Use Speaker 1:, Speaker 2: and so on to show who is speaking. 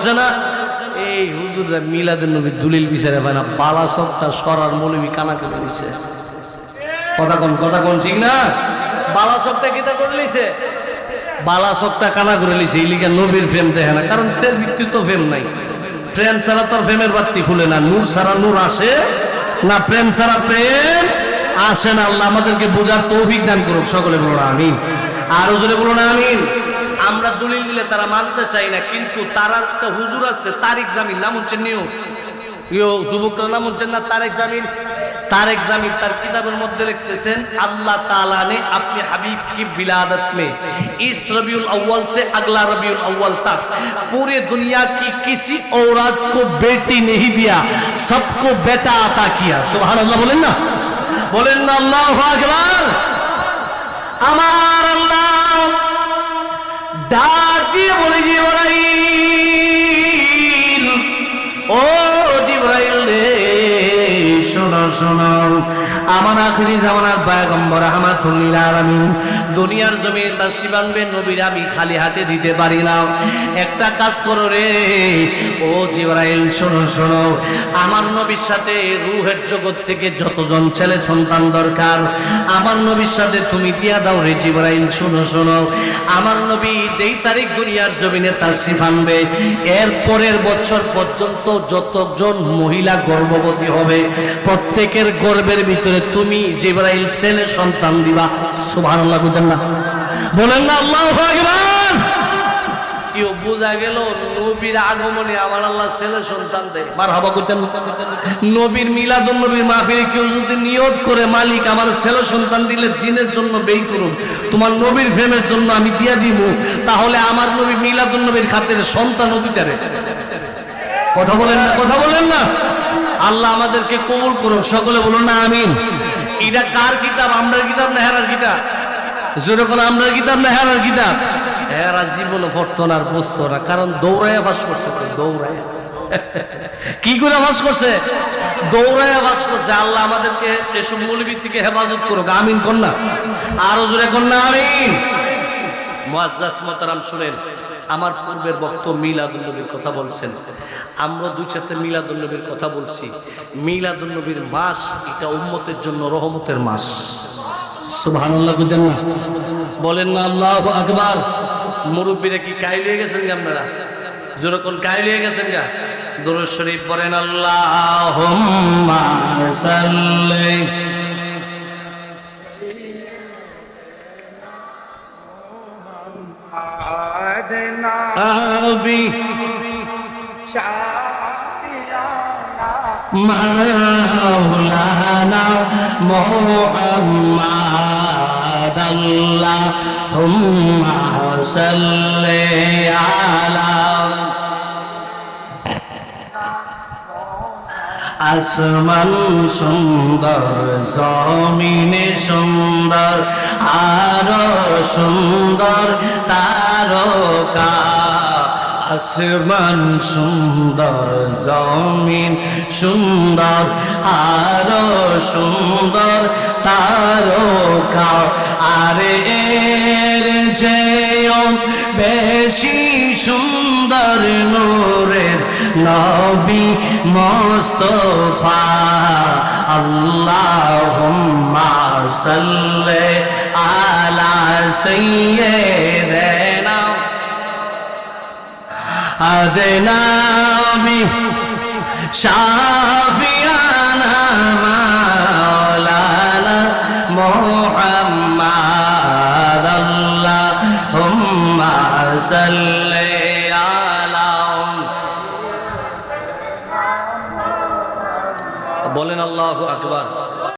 Speaker 1: আছে না? এই হুজুররা মিলাদুল নবী দুলিল বিচারে পায় না, বালা সবটা সরার মৌলবী কানা করে দিছে কথা কোন কথা কোন, ঠিক না? বালা সবটা কিতা করে লিছে বালা সবটা কানা করে লিছে এই নবীর ফেম দেখে না, কারণ তের ভিত্তি তো ফেম নাই। প্রেম ছাড়া তোর প্রেমের বাত্তি খুলে না, নূর ছাড়া নূর আসে না, প্রেম ছাড়া প্রেম আসে না। আল্লাহ আমাদেরকে বোঝার তৌফিক দান করুক, সকলে বলো না আমিন। আরও জোরে বলো না আমিন। আমরা দলিল দিলে তারা মানতে চাই না কিন্তু তার একটা হুজুর আছে তারিক জামিন নাম হচ্ছে নিউ ইয়ো যুবকরা নাম হচ্ছে না তারেক জামিন তারেক জামিন তার কিতাবের মধ্যে লিখতেছেন আল্লাহ ताला ने अपने हबीब की विलादत में इस रबीउल अव्वल से अगला रबीउल अव्वल तक पूरे दुनिया की किसी औरत को बेटी नहीं दिया सबको बेटा अता किया सुभान अल्लाह बोलें ना बोलें ना अल्लाह আকবার আমার আল্লাহ ডাক বলে জিব্রাইল ও জিব্রাইল রে শোনো। শোনো আমার আখরি জামানার পায়গম্বর রহমাতুল্লিল আলামিন, দুনিয়ার জমি তার শিবানবে নবীর আমি খালি হাতে দিতে পারি না। একটা কাজ করো রে। ও জিবরাইল, শোনো শোনো। আমার নবীর সাথে রুহের জগৎ থেকে যতজন ছেলে সন্তান দরকার, আমার নবীর সাথে তুমি দিয়া দাও রে জিবরাইল, শোনো শোনো। আমার নবী যেই তারিখ দুনিয়ার জমিনে তার শিফানবে এর পরের বছর পর্যন্ত যতজন মহিলা গর্ভবতী হবে প্রত্যেকের গর্ভের ভিতরে তুমি জিবরাইল ছেলে সন্তান দিবা। সুবহানাল্লাহ বুঝেন না? বলেন না, আল্লাহু আকবার! গেল, নবীর আগমনে আমার আল্লাহ ছেলে সন্তান দেয়। মার হবা করতেন নবীর নবীর মাহফিলে যদি নিয়ত করে, মালিক আমার ছেলে সন্তান দিলে দিনের জন্য ব্যয় করুন। তোমার নবীর প্রেমের জন্য আমি দিয়া দিব তাহলে আমার নবী মিলাদুল নবীর খাতের সন্তান অধিকারে কথা বলেন না, কথা বলেন আল্লাহ আমাদেরকে কবুল করুন সকলে বলুন না, আমিন। এটা কার কিতাব? আমরার কিতাব না হেরার কিতাব? যেরকম আমরার কিতাব না হেরার কিতাব? হেরা জীবনে কারণ বাস করছে কি করে বাস করছে? দৌড়াইয়া বাস করছে। আল্লাহ আমাদেরকে এসব হেফাজত করুক। আমিন কন্যা। আরও জোরে কন্যা, আমিন। মুআজ্জাজ মোহতারাম শুনেন আমার পূর্বের বক্ত মিলাদুল্নবীর কথা বলছেন। আমরা দুই চারটে মিলাদুল্নবীর কথা বলছি। মিলাদুল্নবীর মাস এটা উম্মতের জন্য রহমতের মাস। সুবহানাল্লাহ বুঝেন না। বলেন না আল্লাহ আকবার। মুরব্বীরা কি কাইল হয়ে গেছেন গা আপনারা? যেরকম কাইল হয়ে গেছেন গা? দুরুদ শরীফ পড়েন আল্লাহ সাল্লি নবী। মাওলানা মোহাম্মদ আসমান সুন্দর জমিনে সুন্দর আর সুন্দর তারকা। আসমান সুন্দর, জমিন সুন্দর আরও সুন্দর, তারকা। আরে এর যেও বেশি সুন্দর নূরের নবী মোস্তফা। আল্লাহুম্মা সাল্লি আলা সাইয়্যিদিনা আদনামি শাফিয়ানা মাওলানা মুহাম্মাদ আল্লাহুম্মা সাল্লি আলা বলেন আল্লাহু আকবার।